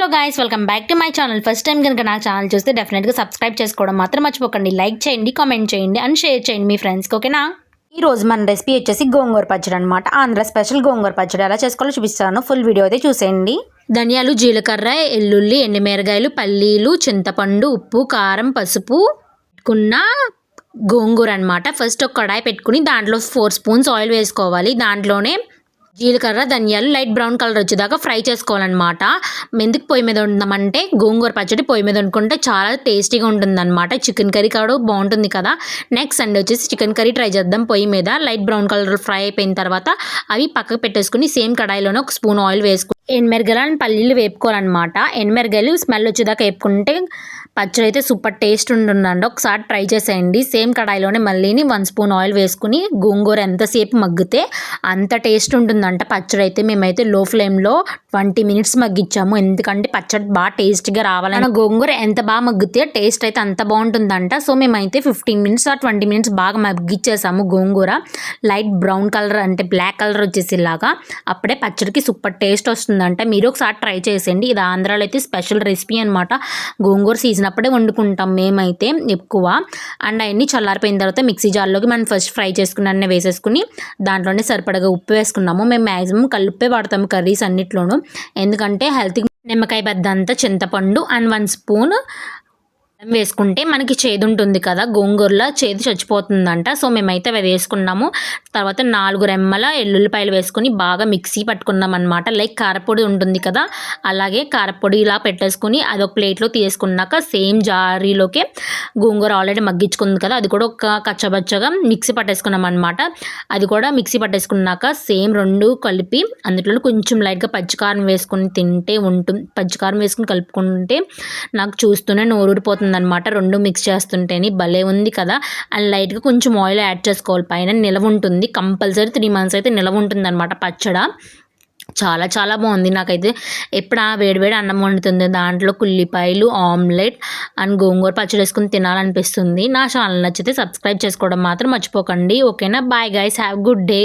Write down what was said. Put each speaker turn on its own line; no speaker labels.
Hello guys welcome back to my channel first time కనుక నా channel చూస్తే డెఫినెట్గా సబ్స్క్రైబ్ చేసుకోవడం మాత్రం మర్చిపోకండి. లైక్ చేయండి కామెంట్ చేయండి అండ్ షేర్ చేయండి మీ ఫ్రెండ్స్కి ఓకేనా ఈ రోజు మన రెసిపీ వచ్చేసి గోంగూర పచ్చడి అనమాట ఆంధ్ర స్పెషల్ గోంగూర పచ్చడి. ఎలా చేసుకోవాలో చూపిస్తాను. ఫుల్ వీడియో అయితే చూసేయండి. ధనియాలు జీలకర్ర ఎల్లుల్లి ఎండుమిరగాయలు పల్లీలు చింతపండు ఉప్పు కారం పసుపు పెట్టుకున్న గోంగూర అనమాట ఫస్ట్ ఒక కడాయి పెట్టుకుని దాంట్లో ఫోర్ స్పూన్స్ ఆయిల్ వేసుకోవాలి. దాంట్లోనే జీలకర్ర ధనియాలు లైట్ బ్రౌన్ కలర్ వచ్చేదాకా ఫ్రై చేసుకోవాలన్నమాట. ఎందుకు పొయ్యి మీద ఉందామంటే గోంగూర పచ్చడి పొయ్యి మీద వండుకుంటే చాలా టేస్టీగా ఉంటుందన్నమాట. చికెన్ కర్రీ కూడా బాగుంటుంది కదా. నెక్స్ట్ సండే వచ్చేసి చికెన్ కర్రీ ట్రై చేద్దాం పొయ్యి మీద. లైట్ బ్రౌన్ కలర్ ఫ్రై అయిపోయిన తర్వాత అవి పక్కకు పెట్టేసుకుని సేమ్ కడాయిలోనే ఒక స్పూన్ ఆయిల్ వేసుకుని ఎనిమిరగలు పల్లీలు వేపుకోవాలన్నమాట. ఎనిమిరగలు స్మెల్ వచ్చేదాకా వేపుకుంటే పచ్చడి అయితే సూపర్ టేస్ట్ ఉంటుందండి. ఒకసారి ట్రై చేసేయండి. సేమ్ కడాయిలోనే మళ్ళీని వన్ స్పూన్ ఆయిల్ వేసుకుని గోంగూర ఎంతసేపు మగ్గితే అంత టేస్ట్ ఉంటుందంట పచ్చడి అయితే మేమైతే లో ఫ్లేమ్లో ట్వంటీ మినిట్స్ మగ్గించాము ఎందుకంటే పచ్చడి బాగా టేస్ట్గా రావాలని. గోంగూర ఎంత బాగా మగ్గితే టేస్ట్ అయితే అంత బాగుంటుందంట. సో మేమైతే ఫిఫ్టీన్ మినిట్స్ ఆ ట్వంటీ మినిట్స్ బాగా మగ్గిచ్చేసాము గోంగూర. లైట్ బ్రౌన్ కలర్ అంటే బ్లాక్ కలర్ వచ్చేసేలాగా. అప్పుడే పచ్చడికి సూపర్ టేస్ట్ వస్తుందంట. మీరు ఒకసారి ట్రై చేసేయండి. ఇది ఆంధ్రాలో అయితే స్పెషల్ రెసిపీ అనమాట గోంగూర సీజన్ అప్పుడే వండుకుంటాం మేమైతే ఎక్కువ అండ్ అవన్నీ చల్లారిపోయిన తర్వాత మిక్సీ జార్లోకి మనం ఫస్ట్ ఫ్రై చేసుకున్న అన్నీ వేసేసుకుని దాంట్లోనే సరిపడగా ఉప్పు వేసుకున్నాము మేము మ్యాక్సిమం కలుపే వాడతాము కర్రీస్ అన్నిట్లోనూ ఎందుకంటే హెల్త్కి నిమ్మకాయ పెద్ద చింతపండు అండ్ వన్ స్పూన్ వేసుకుంటే మనకి చేదు ఉంటుంది కదా గోంగూరలో చేదు చచ్చిపోతుందంట సో మేమైతే అవి వేసుకున్నాము తర్వాత నాలుగు రెమ్మల ఎల్లుల్లిపాయలు వేసుకొని బాగా మిక్సీ పట్టుకున్నాం అనమాట లైక్ కారపొడి ఉంటుంది కదా అలాగే కారపొడి ఇలా పెట్టేసుకుని ఒక ప్లేట్లో తీసుకున్నాక సేమ్ జారీలోకే గోంగూర ఆల్రెడీ మగ్గించుకుంది కదా అది కూడా ఒక కచ్చబచ్చగా మిక్సీ పట్టేసుకున్నాం అనమాట అది కూడా మిక్సీ పట్టేసుకున్నాక సేమ్ రెండు కలిపి అందులో కొంచెం లైట్గా పచ్చికారం వేసుకుని తింటే ఉంటుంది పచ్చికారం వేసుకుని కలుపుకుంటే నాకు చూస్తూనే నోరూరిపోతుంది అనమాట రెండు మిక్స్ చేస్తుంటేనే భలే ఉంది కదా అండ్ లైట్గా కొంచెం ఆయిల్ యాడ్ చేసుకోవాలి పైన నిలవ ఉంటుంది కంపల్సరీ త్రీ మంత్స్ అయితే నిలవ ఉంటుంది అనమాట పచ్చడ. చాలా చాలా బాగుంది. నాకైతే ఎప్పుడు ఆ వేడివేడి అన్నం వండుతుంది. దాంట్లో కుల్లిపాయలు ఆమ్లెట్ అండ్ గోంగూర పచ్చడి వేసుకుని తినాలనిపిస్తుంది. నా ఛానల్ నచ్చితే సబ్స్క్రైబ్ చేసుకోవడం మాత్రం మర్చిపోకండి. ఓకేనా? Bye guys have good day.